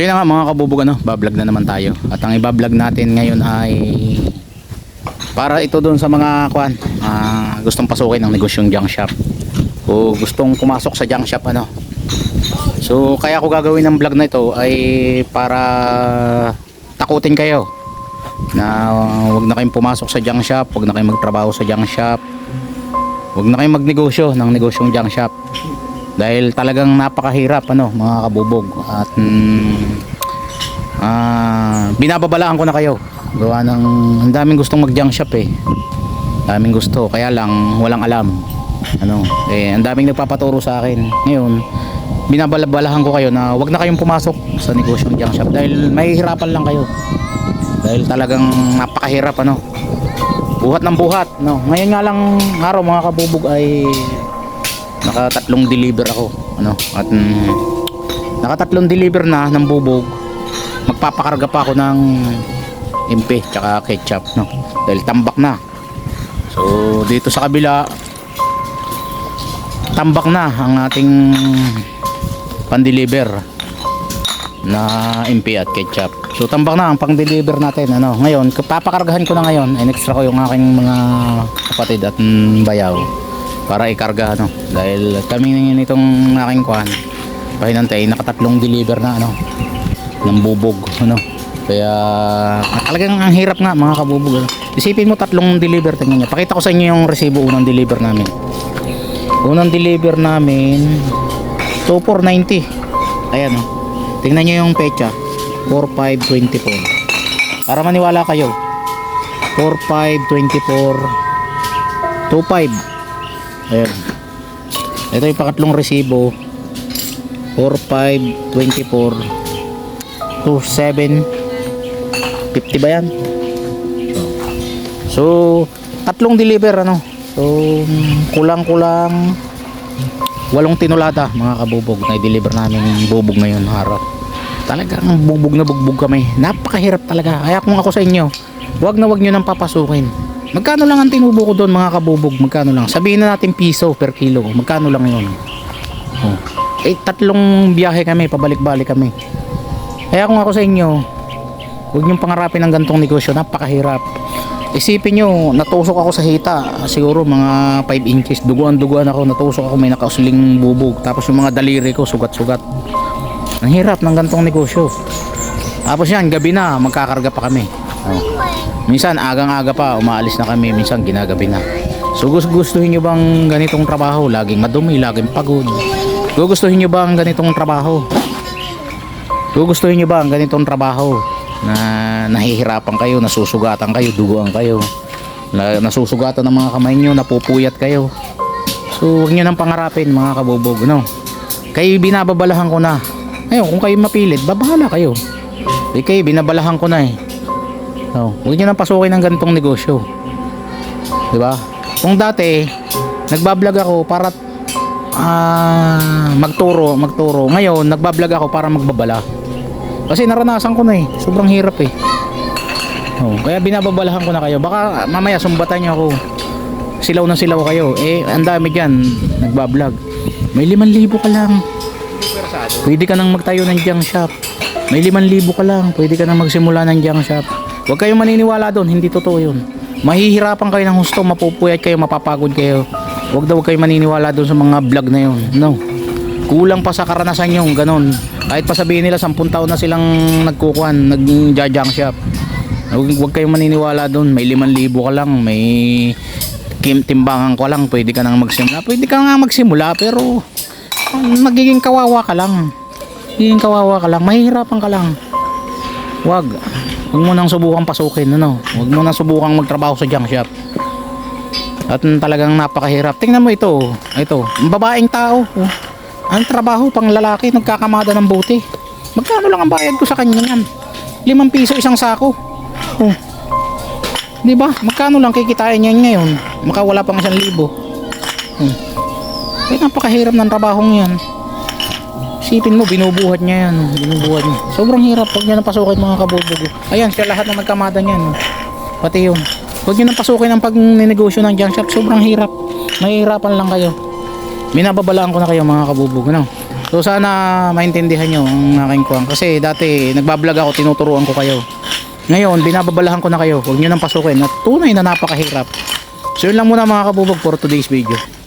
So yun nga mga kabubog ano, bablog na naman tayo. At ang ibablog natin ngayon ay para ito doon sa mga kwan, ah, gustong pasukin ng negosyong junk shop. O gustong pumasok sa junk shop ano. So kaya ko gagawin ng vlog na ito ay para takutin kayo na wag na kayong pumasok sa junk shop, wag na kayong magtrabaho sa junk shop. Wag na kayong magnegosyo ng negosyong junk shop dahil talagang napakahirap ano mga kabubog. At mm, ah, binababalaan ko na kayo. Gawa ng ang daming gustong mag junk shop eh. Daming gusto. Kaya lang walang alam. Ano eh ang daming nagpapaturo sa akin. Ngayon binabalabalahan ko kayo na wag na kayong pumasok sa negosyong junk shop dahil mahihirapan lang kayo. Dahil talagang napakahirap ano. Buhat ng buhat no. Ngayon nga lang araw mga kabubog ay nakatatlong deliver ako ano at mm, nakatatlong deliver na ng bubog. Magpapakarga pa ako ng MP tsaka ketchup no? Dahil tambak na. So dito sa kabila tambak na ang ating pan-deliver na MP at ketchup. So tambak na ang pang-deliver natin ano? Ngayon papakargahan ko na ngayon. In extra ko yung aking mga kapatid at mm, bayaw para ikarga ano. Dahil kami nitong aking kwan. Pahinantay nakatatlong deliver na ano ng bubog ano. Kaya talagang ang hirap nga mga kabubog ano. isipin mo tatlong deliver tingnan nyo pakita ko sa inyo yung resibo unang deliver namin. Unang deliver namin 2490 ayan oh. tingnan nyo yung pecha. 4524 para maniwala kayo. 4524 25 Ayan. Ito yung pangatlong resibo. 4, 5, 24, 2, 7, 50 ba yan? So, tatlong deliver ano. So, kulang-kulang walong tinulada mga kabubog na i-deliver namin yung bubog ngayon araw. Talagang bubog na bugbog kami. Napakahirap talaga. Kaya kung ako sa inyo, wag na wag nyo nang papasukin. Magkano lang ang tinubo ko doon mga kabubog? Magkano lang? Sabihin na natin piso per kilo. Magkano lang yun? Oh. Eh, tatlong biyahe kami, pabalik-balik kami. Kaya kung ako sa inyo, huwag niyong pangarapin ng gantong negosyo. Napakahirap. Isipin nyo, natusok ako sa hita. Siguro mga 5 inches. Duguan-duguan ako. Natusok ako, may nakausuling bubog. Tapos yung mga daliri ko, sugat-sugat. Ang hirap ng gantong negosyo. Tapos yan, gabi na, magkakarga pa kami. Oh. Minsan agang-aga pa umaalis na kami, minsan ginagabi na. So gus- gustuhin nyo bang ganitong trabaho? Laging madumi, laging pagod. Gugustuhin nyo ba ang ganitong trabaho? Gugustuhin nyo ba ang ganitong trabaho? Na nahihirapan kayo, nasusugatan kayo, duguan kayo. Na, nasusugatan ng mga kamay nyo, napupuyat kayo. So huwag nyo nang pangarapin mga kabubog, no? Kayo binababalahan ko na. Ngayon, kung kayo mapilit, babahala kayo. Di kayo, binabalahan ko na eh. Oh, huwag niyo nang pasukin ng ganitong negosyo. ba? Kung dati nagba-vlog ako para ah magturo, magturo. Ngayon nagba-vlog ako para magbabala. Kasi naranasan ko na eh. Sobrang hirap eh. Oh, kaya binababalahan ko na kayo. Baka mamaya sumbatan niyo ako. Silaw na silaw kayo. Eh, ang dami diyan nagba-vlog. May 5,000 ka lang. Pwede ka nang magtayo ng junk shop. May 5,000 ka lang. Pwede ka nang magsimula ng junk shop. Huwag kayong maniniwala doon, hindi totoo yun. Mahihirapan kayo ng husto, mapupuyat kayo, mapapagod kayo. Huwag daw kayo maniniwala doon sa mga vlog na yun. No. Kulang pa sa karanasan yung ganun. Kahit pa sabihin nila 10 taon na silang nagkukuhan, nag-junk shop. Huwag, huwag kayong maniniwala doon. May 5,000 ka lang, may timbangan ko lang, pwede ka nang magsimula. Pwede ka nga magsimula, pero magiging kawawa ka lang. Magiging kawawa ka lang, mahihirapan ka lang. Wag. Huwag mo nang subukang pasukin, ano? Huwag mo nang subukang magtrabaho sa junk shop. At talagang napakahirap. Tingnan mo ito. Ito. Ang babaeng tao. Oh. Ang trabaho pang lalaki, nagkakamada ng buti. Magkano lang ang bayad ko sa kanya yan? Limang piso isang sako. Oh. Di ba? Magkano lang kikitain niya ngayon? Makawala pang isang libo. Hmm. Eh, napakahirap ng trabahong yan. Isipin mo, binubuhat niya yan. Binubuhat niya. Sobrang hirap. Huwag niya nang pasukin mga kabubugo. Ayan, siya lahat na nagkamada niyan. Pati yun. Huwag niyo nang pasukin ang pag-negosyo ng junk shop. Sobrang hirap. Mahihirapan lang kayo. Binababalaan ko na kayo mga kabubog. Ano? So sana maintindihan nyo ang aking kuwang. Kasi dati nagbablog ako, tinuturuan ko kayo. Ngayon, binababalahan ko na kayo. Huwag nyo nang pasukin. At tunay na napakahirap. So yun lang muna mga kabubog for today's video.